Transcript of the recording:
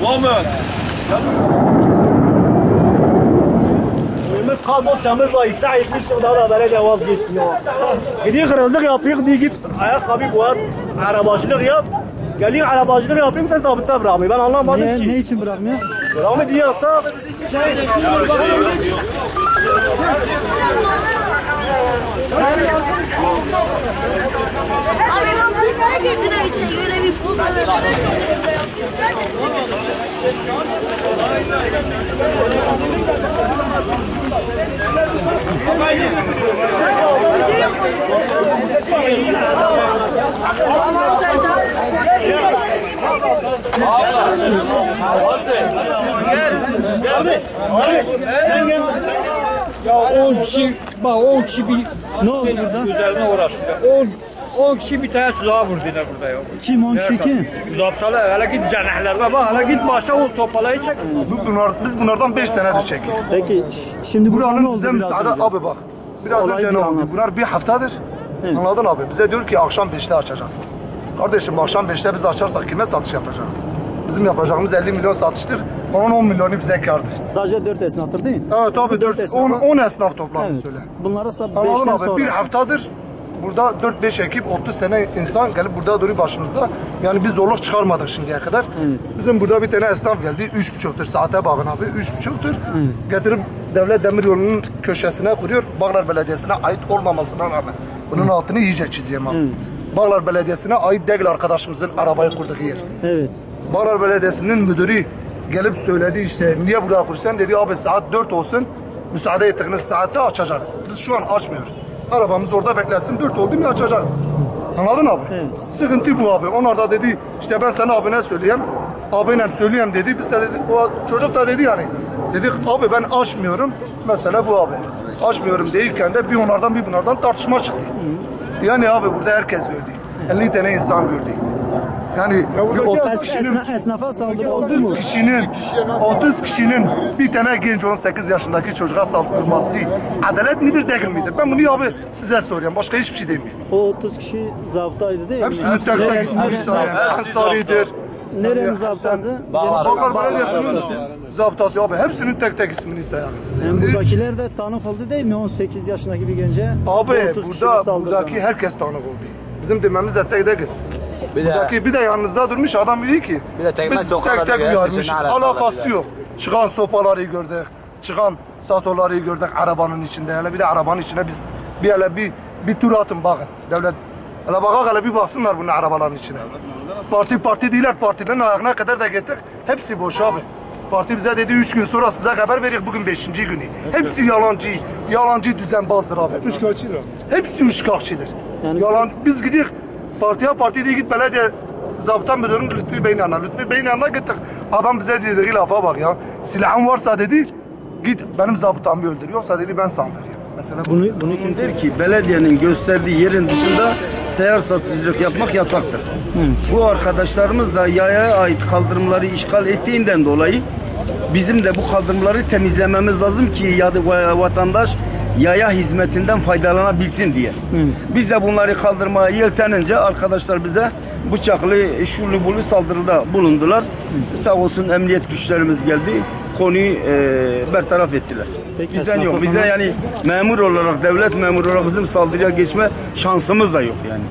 Muhammed. Biz kalmış çamur var. İslah etmiş. Daha da belediye vazgeçti ya. Gidiyor kırmızılık yapıyor. Gidiyor git. Ayakkabı var. Arabacılık yap. Geliyor arabacılık yapıyor. Bir de zabıta bırakmıyor. Ben anlamadım Ne, ki. ne için bırakmıyor? Bırakmıyor diyorsa. Abi ben sana getireyim içeri öyle bir pul Ya 10 kişi, bak 10 kişi bir Ne oldu burada? üzerine uğraştı. 10 10 kişi bir tane silah vurdu yine burada ya. Kim 10 kişi kim? Uzatsalar hele git cenahlarda bak hele git başa o sopalayı çek. Bu- Bunlar, biz bunlardan 5 senedir çekiyoruz. Peki şimdi burada ne oldu bize müsaade abi bak. Biraz Olayı önce ne oldu? Bunlar bir haftadır. Anladın abi. Bize diyor ki akşam 5'te açacaksınız. Kardeşim akşam 5'te biz açarsak kime satış yapacağız? Bizim yapacağımız 50 milyon satıştır. Onun 10 milyonu bize kardır. Sadece 4 esnaftır değil mi? Evet abi 4 esnaf 10 var. 10 esnaf toplandı Evet. söyle. Bunlara Anladın 5'ten abi. sonra. Bir haftadır burada 4-5 ekip 30 sene insan gelip burada duruyor başımızda. Yani biz zorluk çıkarmadık şimdiye kadar. Bizim burada bir tane esnaf geldi. 3,5'tür saate bakın abi. 3,5'tür. Getirip devlet demir yolunun köşesine kuruyor. Bağlar Belediyesi'ne ait olmamasına rağmen. Bunun altını iyice çizeyim abi. Evet. Bağlar Belediyesi'ne ait değil arkadaşımızın arabayı kurduğu yer. Evet. Bağlar Belediyesi'nin müdürü gelip söyledi işte niye buraya kursan dedi abi saat 4 olsun müsaade ettiğiniz saatte açacağız. Biz şu an açmıyoruz. Arabamız orada beklesin 4 oldu mu açacağız. Anladın abi? Evet. Sıkıntı bu abi. Onlar da dedi işte ben sana abine söyleyeyim. Abine söyleyeyim dedi. Biz de dedi, o çocuk da dedi yani. Dedik abi ben açmıyorum. Mesela bu abi. Açmıyorum değilken de bir onlardan bir bunlardan tartışma çıktı. Yani abi burada herkes gördü. 50 tane insan gördü. Yani bir 30 Es, kişinin esna, esnafa saldırı oldu 30 mu? kişinin 30 kişinin bir tane genç 18 yaşındaki çocuğa saldırması adalet midir değil midir? Ben bunu abi size soruyorum. Başka hiçbir şey demiyorum. O 30 kişi zabıtaydı değil mi? Hepsinin tek tek Nere- ismini nere- sayayım. Ensari'dir. Nerenin zabıtası? Bağlar Belediyesi'nin zabıtası abi. Hepsinin tek tek ismini sayarız. Yani buradakiler de tanık oldu değil mi? 18 yaşındaki bir gence. Abi 30 burada buradaki herkes tanık oldu. Bizim dememiz de tek değil. Bir de Buradaki bir de yanınızda durmuş adam diyor ki Bir de tekme biz tek tek uyarmış. ne alakası yok. Çıkan sopaları gördük. Çıkan satoları gördük arabanın içinde. Hele bir de arabanın içine biz bir hele bir bir tur atın bakın. Devlet hele bakak hele bir baksınlar bunun arabaların içine. Parti parti değiller partilerin ayağına kadar da gittik. Hepsi boş abi. Parti bize dedi üç gün sonra size haber verir bugün beşinci günü. Hepsi yalancı, yalancı düzenbazdır abi. Üçkağıtçıdır. Hepsi üçkağıtçıdır. Yani- Yalan, biz gidiyoruz partiye parti değil git belediye zabıta müdürünün Lütfi Bey'in yanına. Lütfi Bey'in yanına gittik. Adam bize dediği lafa bak ya. Silahın varsa dedi git benim zabıtamı öldür. Yoksa dedi ben sana veriyorum. Mesela bu. Bunu, bunu kim Der ki belediyenin gösterdiği yerin dışında seyyar satıcılık yapmak yasaktır. Bu arkadaşlarımız da yaya ait kaldırımları işgal ettiğinden dolayı bizim de bu kaldırımları temizlememiz lazım ki ya da vatandaş yaya hizmetinden faydalanabilsin diye. Biz de bunları kaldırmaya yeltenince arkadaşlar bize bıçaklı, şulu bulu saldırıda bulundular. Sağ olsun emniyet güçlerimiz geldi. Konuyu e, bertaraf ettiler. Peki, Bizden yok. Bizde falan- yani memur olarak, devlet memuru olarak bizim saldırıya geçme şansımız da yok yani.